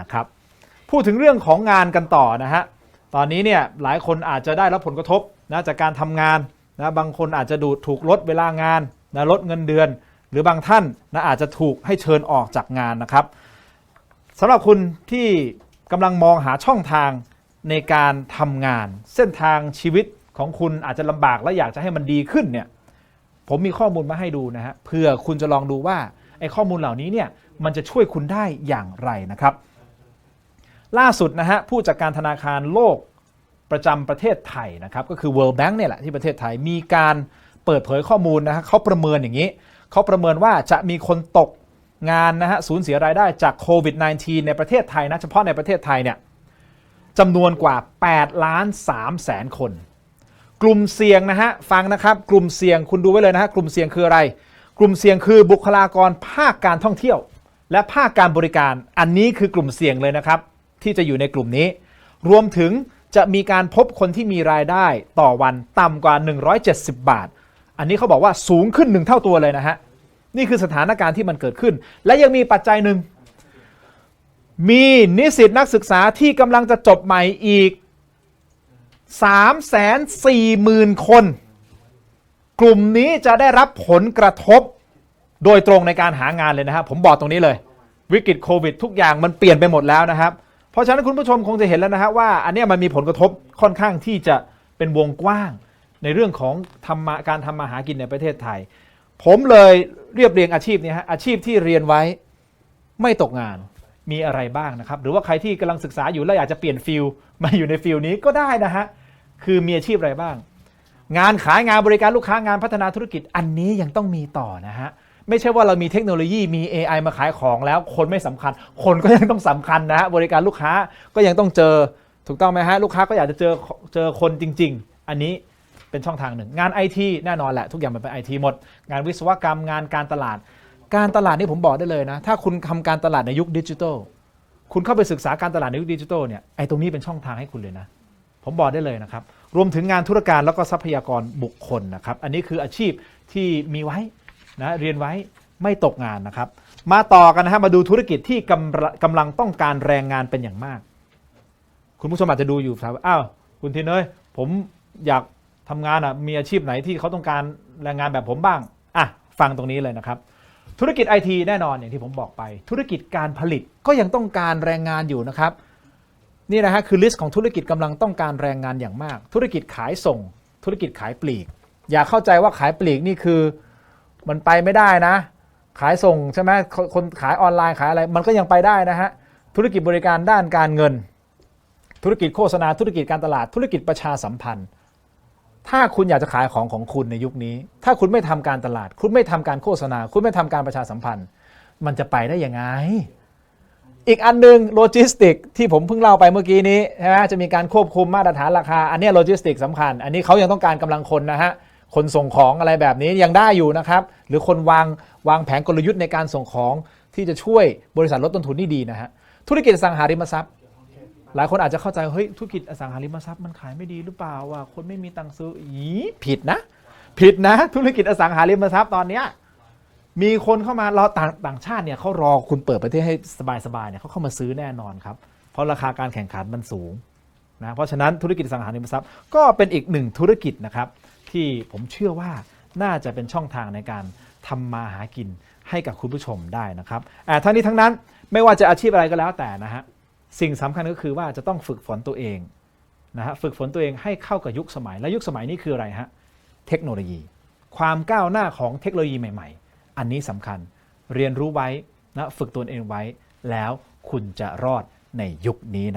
นะครับพูดถึงเรื่องของงานกันต่อนะฮะตอนนี้เนี่ยหลายคนอาจจะได้รับผลกระทบนะจากการทำงานนะบางคนอาจจะดูถูกลดเวลางานนะลดเงินเดือน หรือบางท่านนะอาจจะถูกให้เชิญออกจากงานนะครับสำหรับคุณที่กำลังมองหาช่องทางในการทำงาน เส้นทางชีวิตของคุณอาจจะลำบากและอยากจะให้มันดีขึ้นเนี่ยผมมีข้อมูลมาให้ดูนะฮะเพื่อคุณจะลองดูว่าไอ้ข้อมูลเหล่านี้เนี่ยมันจะช่วยคุณได้อย่างไรนะครับ ล่าสุดนะฮะผู้จัดการธนาคารโลกประจำประเทศไทยนะครับก็คือ World Bank เนี่ยแหละที่ประเทศไทยมีการเปิดเผยข้อมูลนะฮะเขาประเมินอย่างนี้ เขาประเมินว่าจะมีคนตกงานนะฮะสูญเสียรายได้จากโควิด -19 ในประเทศไทยนะเฉพาะในประเทศไทยเนี่ยจำนวนกว่า8ล้าน3แสนคน กลุ่มเสี่ยงนะฮะฟังนะครับกลุ่มเสี่ยงคุณดูไว้เลยนะฮะกลุ่มเสี่ยงคืออะไร กลุ่มเสี่ยงคือบุคลากรภาคการท่องเที่ยว และภาคการบริการอันนี้คือกลุ่มเสี่ยงเลยนะครับ ที่จะอยู่ในกลุ่มนี้ รวมถึงจะมีการพบคนที่มีรายได้ต่อวันต่ำกว่า 170 บาท อันนี้เขาบอกว่าสูงขึ้นหนึ่งเท่าตัวเลยนะฮะ นี่คือสถานการณ์ที่มันเกิดขึ้น และยังมีปัจจัยหนึ่ง มีนิสิตนักศึกษาที่กำลังจะจบใหม่อีก 3 4 0 0 0 0 คน กลุ่มนี้จะได้รับผลกระทบโดยตรงในการหางานเลยนะครับผมบอกตรงนี้เลย วิกฤตโควิดทุกอย่างมันเปลี่ยนไปหมดแล้วนะครับ ราะฉะนั้นคุณผู้ชมคงจะเห็นแล้วนะฮะว่าอันนี้มันมีผลกระทบค่อนข้างที่จะเป็นวงกว้างในเรื่องของทำมาการทำมาหากินในประเทศไทย ผมเลยเรียบเรียงอาชีพนี้ฮะอาชีพที่เรียนไว้ไม่ตกงานมีอะไรบ้างนะครับ หรือว่าใครที่กำลังศึกษาอยู่แล้วอยากจะเปลี่ยนฟิลมาอยู่ในฟิลนี้ก็ได้นะฮะคือมีอาชีพอะไรบ้าง งานขายงานบริการลูกค้างานพัฒนาธุรกิจอันนี้ยังต้องมีต่อนะฮะ ไม่ใช่ว่าเรามีเทคโนโลยีมี AI มาขายของแล้ว คนไม่สำคัญ คนก็ยังต้องสำคัญนะฮะบริการลูกค้าก็ยังต้องเจอถูกต้องไหมฮะลูกค้าก็อยากจะเจอเจอคนจริง ๆ อันนี้เป็นช่องทางหนึ่ง งานไอทีแน่นอนแหละ ทุกอย่างมันเป็นไอทีหมด งานวิศวกรรมงานการตลาด การตลาดนี่ผมบอกได้เลยนะ ถ้าคุณทำการตลาดในยุคดิจิทัลคุณเข้าไปศึกษาการตลาดในยุคดิจิทัลเนี่ยไอตรงนี้เป็นช่องทางให้คุณเลยนะ ผมบอกได้เลยนะครับ รวมถึงงานธุรการแล้วก็ทรัพยากรบุคคลนะครับ อันนี้คืออาชีพที่มีไว้ นะเรียนไว้ไม่ตกงานนะครับ มาต่อกันนะฮะมาดูธุรกิจที่กำลังกำลังต้องการแรงงานเป็นอย่างมาก คุณผู้ชมอาจจะดูอยู่ถามว่าอ้าวคุณทีเนยผมอยากทำงานอะมีอาชีพไหนที่เขาต้องการแรงงานแบบผมบ้างอะฟังตรงนี้เลยนะครับ ธุรกิจไอทีแน่นอนอย่างที่ผมบอกไป ธุรกิจการผลิตก็ยังต้องการแรงงานอยู่นะครับนี่นะฮะคือลิสต์ของธุรกิจกำลังต้องการแรงงานอย่างมาก ธุรกิจขายส่ง ธุรกิจขายปลีก อย่าเข้าใจว่าขายปลีกนี่คือ มันไปไม่ได้นะ ขายส่งใช่ไหมคนขายออนไลน์ขายอะไร มันก็ยังไปได้นะฮะ ธุรกิจบริการด้านการเงิน ธุรกิจโฆษณาธุรกิจการตลาด ธุรกิจประชาสัมพันธ์ ถ้าคุณอยากจะขายของของคุณในยุคนี้ ถ้าคุณไม่ทำการตลาด คุณไม่ทำการโฆษณา คุณไม่ทำการประชาสัมพันธ์ มันจะไปได้ยังไงอีกอันหนึงโลจิสติกที่ผมเพิ่งเล่าไปเมื่อกี้นี้ใช่ไหมจะมีการควบคุมมาตรฐานราคา อันนี้โลจิสติกสำคัญ อันนี้เขายังต้องการกำลังคนนะฮะ คนส่งของอะไรแบบนี้ยังได้อยู่นะครับ หรือคนวางวางแผนกลยุทธ์ในการส่งของที่จะช่วยบริษัทลดต้นทุนนี่ดีนะฮะธุรกิจสังหาริมทรัพย์ หลายคนอาจจะเข้าใจเฮ้ยธุรกิจอสังหาริมทรัพย์มันขายไม่ดีหรือเปล่าว่าคนไม่มีตังค์ซื้ออีผิดนะ ผิดนะ ธุรกิจอสังหาริมทรัพย์ตอนเนี้ยมีคนเข้ามาราต่างต่างชาติเนี่ยเขารอคุณเปิดประเทศให้สบายๆเนี่ยเขาเข้ามาซื้อแน่นอนครับ เพราะราคาการแข่งขันมันสูงนะเพราะฉะนั้นธุรกิจสังหาริมทรัพย์ก็เป็นอีกหนึ่งธุรกิจนะครับ ที่ผมเชื่อว่าน่าจะเป็นช่องทางในการทำมาหากินให้กับคุณผู้ชมได้นะครับอ่ทั้งนี้ทั้งนั้นไม่ว่าจะอาชีพอะไรก็แล้วแต่นะฮะสิ่งสำคัญก็คือว่าจะต้องฝึกฝนตัวเองนะฮะฝึกฝนตัวเองให้เข้ากับยุคสมัยและยุคสมัยนี้คืออะไรฮะเทคโนโลยี ความก้าวหน้าของเทคโนโลยีใหม่ ๆ อันนี้สำคัญเรียนรู้ไว้นะฝึกตัวเองไว้ แล้วคุณจะรอดในยุคนี้นะ